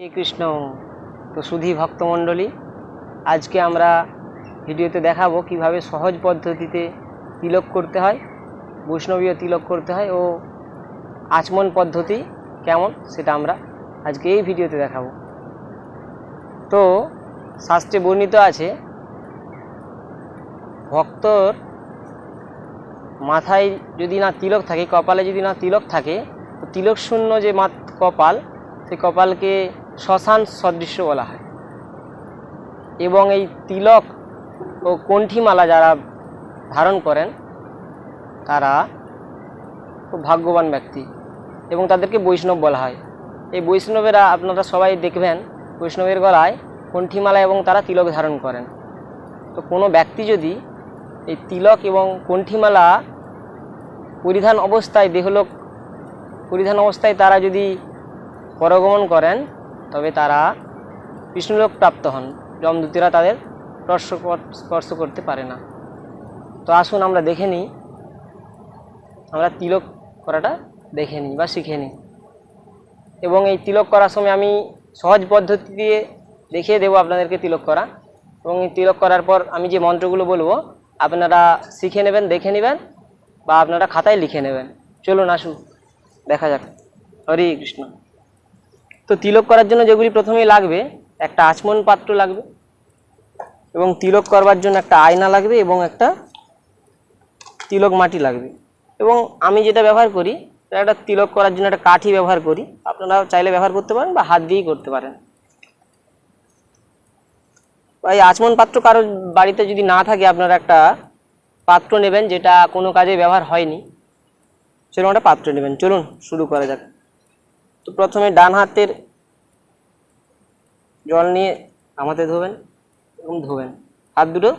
কৃষ্ণ তো সুধী ভক্তমণ্ডলী, আজকে আমরা ভিডিওতে দেখাবো কীভাবে সহজ পদ্ধতিতে তিলক করতে হয়, বৈষ্ণবীয় তিলক করতে হয় ও আচমন পদ্ধতি কেমন সেটা আমরা আজকে এই ভিডিওতে দেখাবো। তো শাস্ত্রে বর্ণিত আছে, ভক্তর মাথায় যদি না তিলক থাকে, কপালে যদি না তিলক থাকে তিলক শূন্য যে মাত, কপাল, সেই কপালকে শ্মশান সদৃশ্য বলা হয়। এবং এই তিলক ও কণ্ঠিমালা যারা ধারণ করেন, তারা খুব ভাগ্যবান ব্যক্তি এবং তাদেরকে বৈষ্ণব বলা হয়। এই বৈষ্ণবেরা আপনারা সবাই দেখবেন, বৈষ্ণবের গলায় কণ্ঠিমালা এবং তারা তিলক ধারণ করেন। তো কোনো ব্যক্তি যদি এই তিলক এবং কণ্ঠিমালা পরিধান অবস্থায়, দেহলোক পরিধান অবস্থায় তারা যদি পরগমন করেন তবে তারা বিষ্ণুলোক প্রাপ্ত হন। যমদূতেরা তাদের স্পর্শ স্পর্শ করতে পারে না। তো আসুন আমরা দেখে নিই। আমরা তিলক করাটা দেখে নিই বা শিখে নিই। এবং এই তিলক করার সময় আমি সহজ পদ্ধতি দিয়ে দেখিয়ে দেবো আপনাদেরকে তিলক করা। এবং এই তিলক করার পর আমি যে মন্ত্রগুলো বলব, আপনারা শিখে নেবেন, দেখে নেবেন বা আপনারা খাতায় লিখে নেবেন। চলুন আসুন, দেখা যাক। হরে কৃষ্ণ। তো তিলক করার জন্য যেগুলি প্রথমেই লাগবে, একটা আচমন পাত্র লাগবে এবং তিলক করবার জন্য একটা আয়না লাগবে এবং একটা তিলক মাটি লাগবে। এবং আমি যেটা ব্যবহার করি, একটা তিলক করার জন্য একটা কাঠি ব্যবহার করি, আপনারা চাইলে ব্যবহার করতে পারেন বা হাত দিয়েই করতে পারেন। এই আচমন পাত্র কারোর বাড়িতে যদি না থাকে, আপনারা একটা পাত্র নেবেন, যেটা কোনো কাজে ব্যবহার হয়নি। সেরকম একটা পাত্র নেবেন, চলুন শুরু করা যাক। তো প্রথমে ডান হাতের জল নিয়ে আমাতে ধোবেন এবং ধোবেন। হাত দুটো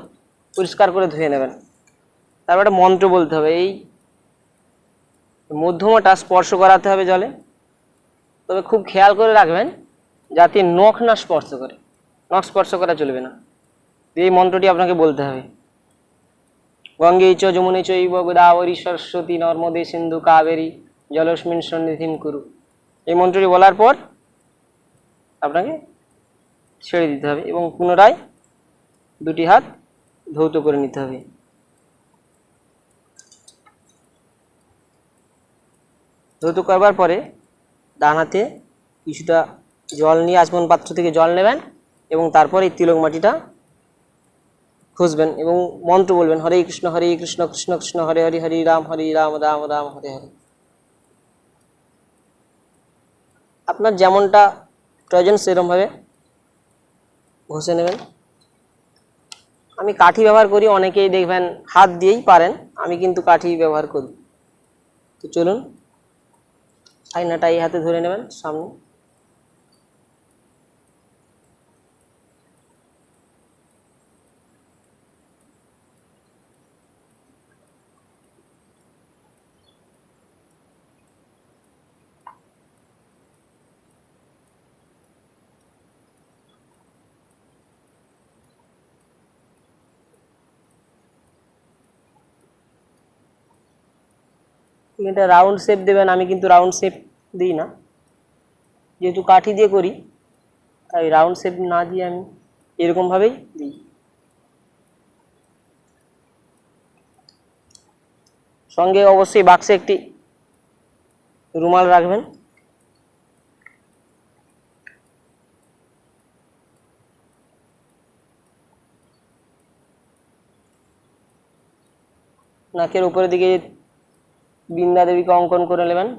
পরিষ্কার করে ধুয়ে নেবেন। তারপর একটা মন্ত্র বলতে হবে, এই মধ্যমটা স্পর্শ করাতে হবে জলে। তবে খুব খেয়াল করে রাখবেন যাতে নখ না স্পর্শ করে, নখ স্পর্শ করা চলবে না। এই মন্ত্রটি আপনাকে বলতে হবে। গঙ্গে চ, যমুনে চৈব গোদাবরী সরস্বতী নর্মদে সিন্ধু কাবেরী জলস্মিন সন্নিধিম কুরু। এই মন্ত্রটি বলার পর আপনাকে ছেড়ে দিতে হবে এবং পুনরায় দুটি হাত ধৌত করে নিতে হবে। ধৌত করবার পরে ডান হাতে কিছুটা জল নিয়ে আচমন পাত্র থেকে জল নেবেন এবং তারপর এই তিলক মাটিটা খুঁজবেন এবং মন্ত্র বলবেন, হরে কৃষ্ণ হরে কৃষ্ণ কৃষ্ণ কৃষ্ণ, হরে হরে হরে রাম হরে রাম রাম রাম হরে হরে। আপনার যেমনটা প্রয়োজন সেরমভাবে ঘষে নেবেন। আমি কাঠি ব্যবহার করি, অনেকেই দেখবেন হাত দিয়েই পারেন, আমি কিন্তু কাঠি ব্যবহার করি। তো চলুন, আয়নাটা এই হাতে ধরে নেবেন সামনে। এটা রাউন্ড শেপ দেবেন আমি কিন্তু রাউন্ড শেপ দিই না। যেহেতু কাঠি দিয়ে করি, তাই রাউন্ড শেপ না দিয়ে আমি এরকমভাবেই দিই। সঙ্গে অবশ্যই বাক্সে একটি রুমাল রাখবেন। নাকের উপরের দিকে বৃন্দা দেবীকে অঙ্কন করে নেবেন।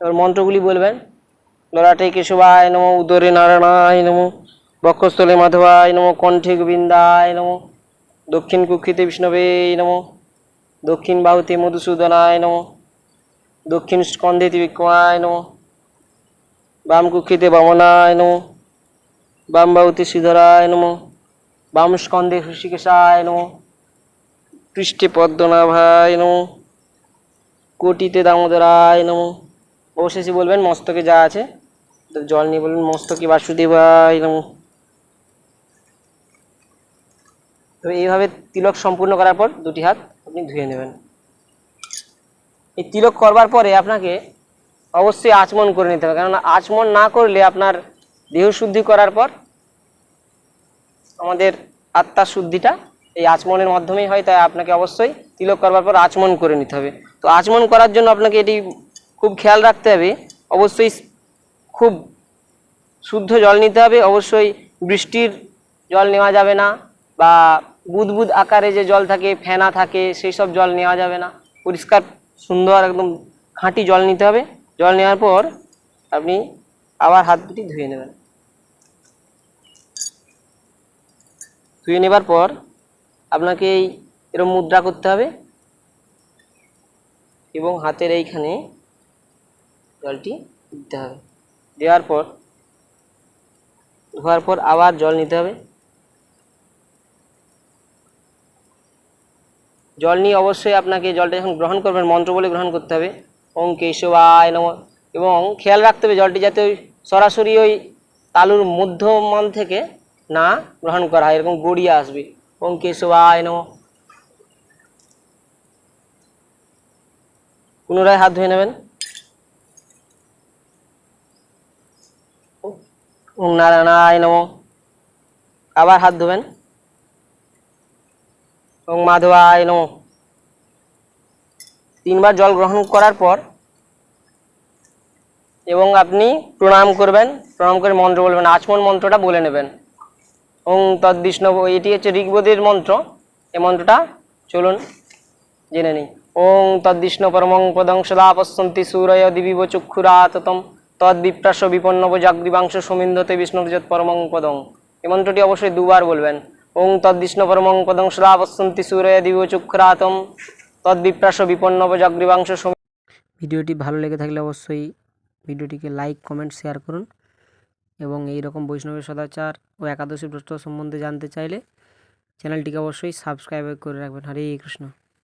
এবার মন্ত্রগুলি বলবেন। ললাটে কেশবায় নমো, উদরে নারায়ণায় নমো, বক্ষস্থলে মাধবায় নমো, কণ্ঠে গোবিন্দায় নমো, দক্ষিণ কুক্ষিতে বিষ্ণবে নমো, দক্ষিণ বাহুতে মধুসূদনায় নমো, দক্ষিণ স্কন্ধে ত্রিবিক্রমায় নমো বাম কুক্ষিতে বামনায় নমো। বাম বাহুতে শ্রীধরায় নমো। বাম স্কন্ধে হৃষিকেশায় নমো। পৃষ্ঠে পদ্মনাভায় নমো। কোটিতে দামোদরায় নমো। অবশেষে বলবেন, মস্তকে যা আছে জল নিয়ে বলবেন, মস্তকে বাসুদেবায় নমো। তো এইভাবে তিলক সম্পূর্ণ করার পর দুটি হাত আপনি ধুয়ে নেবেন। এই তিলক করবার পরে আপনাকে অবশ্যই আচমন করে নিতে হবে। কেননা আচমন না করলে আপনার দেহ শুদ্ধি করার পর আমাদের আত্মার শুদ্ধিটা এই আচমনের মাধ্যমেই হয়, তাই আপনাকে অবশ্যই তিলক করবার পর আচমন করে নিতে হবে। তো আচমন করার জন্য আপনাকে এটি খুব খেয়াল রাখতে হবে। অবশ্যই খুব শুদ্ধ জল নিতে হবে। অবশ্যই বৃষ্টির জল নেওয়া যাবে না বা বুদবুদ আকারে যে জল থাকে, ফেনা থাকে, সেই সব জল নেওয়া যাবে না। পরিষ্কার, সুন্দর, একদম খাঁটি জল নিতে হবে। জল নেওয়ার পর আপনি আবার হাত দুটি ধুয়ে নেবেন। ধুয়ে নেবার পর আপনাকে এই এরকম মুদ্রা করতে হবে এবং হাতের এইখানে জলটি দিতে হবে। দেওয়ার পর, ধোয়ার পর আবার জল নিতে হবে। জল নিয়ে অবশ্যই আপনাকে জলটা যখন গ্রহণ করবেন, মন্ত্র বলে গ্রহণ করতে হবে। ওং কেশবায় নম। এবং খেয়াল রাখতে হবে, জলটি যাতে ওই সরাসরি ওই তালুর মধ্যমান থেকে না গ্রহণ করা হয়, এরকম গড়িয়ে আসবে। ওং কেশবায় নম। পুনরায় হাত ধুয়ে নেবেন। ওং নারায়ণায় নম। আবার হাত ধোবেন। ওং মাধবায় নম। তিনবার জল গ্রহণ করার পর এবং আপনি প্রণাম করবেন, প্রণাম করে মন্ত্র বলবেন, আচমন মন্ত্রটা বলে নেবেন। ওং তদ্বিষ্ণু এটি হচ্ছে ঋগ্বেদের মন্ত্র। এই মন্ত্রটা চলুন জেনে নিই। ওং তদ্বিষ্ণু পরমং পদং সদা পশ্যন্তি সূরয় দিবিব চক্ষুরাততম তদ্বিপ্রাস বিপন্নব জাগ্রীবাংশ সমিন্ধতে বিষ্ণুর্যত পরমং পদং। এই মন্ত্রটি অবশ্যই দুবার বলবেন। ওং তদ্বিষ্ণু পরমং পদং সদা পশ্যন্তি সূরয় দিবিব চক্ষুরাতম তদ্বিপ্রাস বিপন্ন জগ্রীবাংশ ভিডিওটি ভালো লেগে থাকলে অবশ্যই ভিডিওটিকে লাইক, কমেন্ট, শেয়ার করুন এবং এই রকম বৈষ্ণবের সদাচার ও একাদশী ব্রত সম্বন্ধে জানতে চাইলে চ্যানেলটিকে অবশ্যই সাবস্ক্রাইব করে রাখবেন। হরে কৃষ্ণ।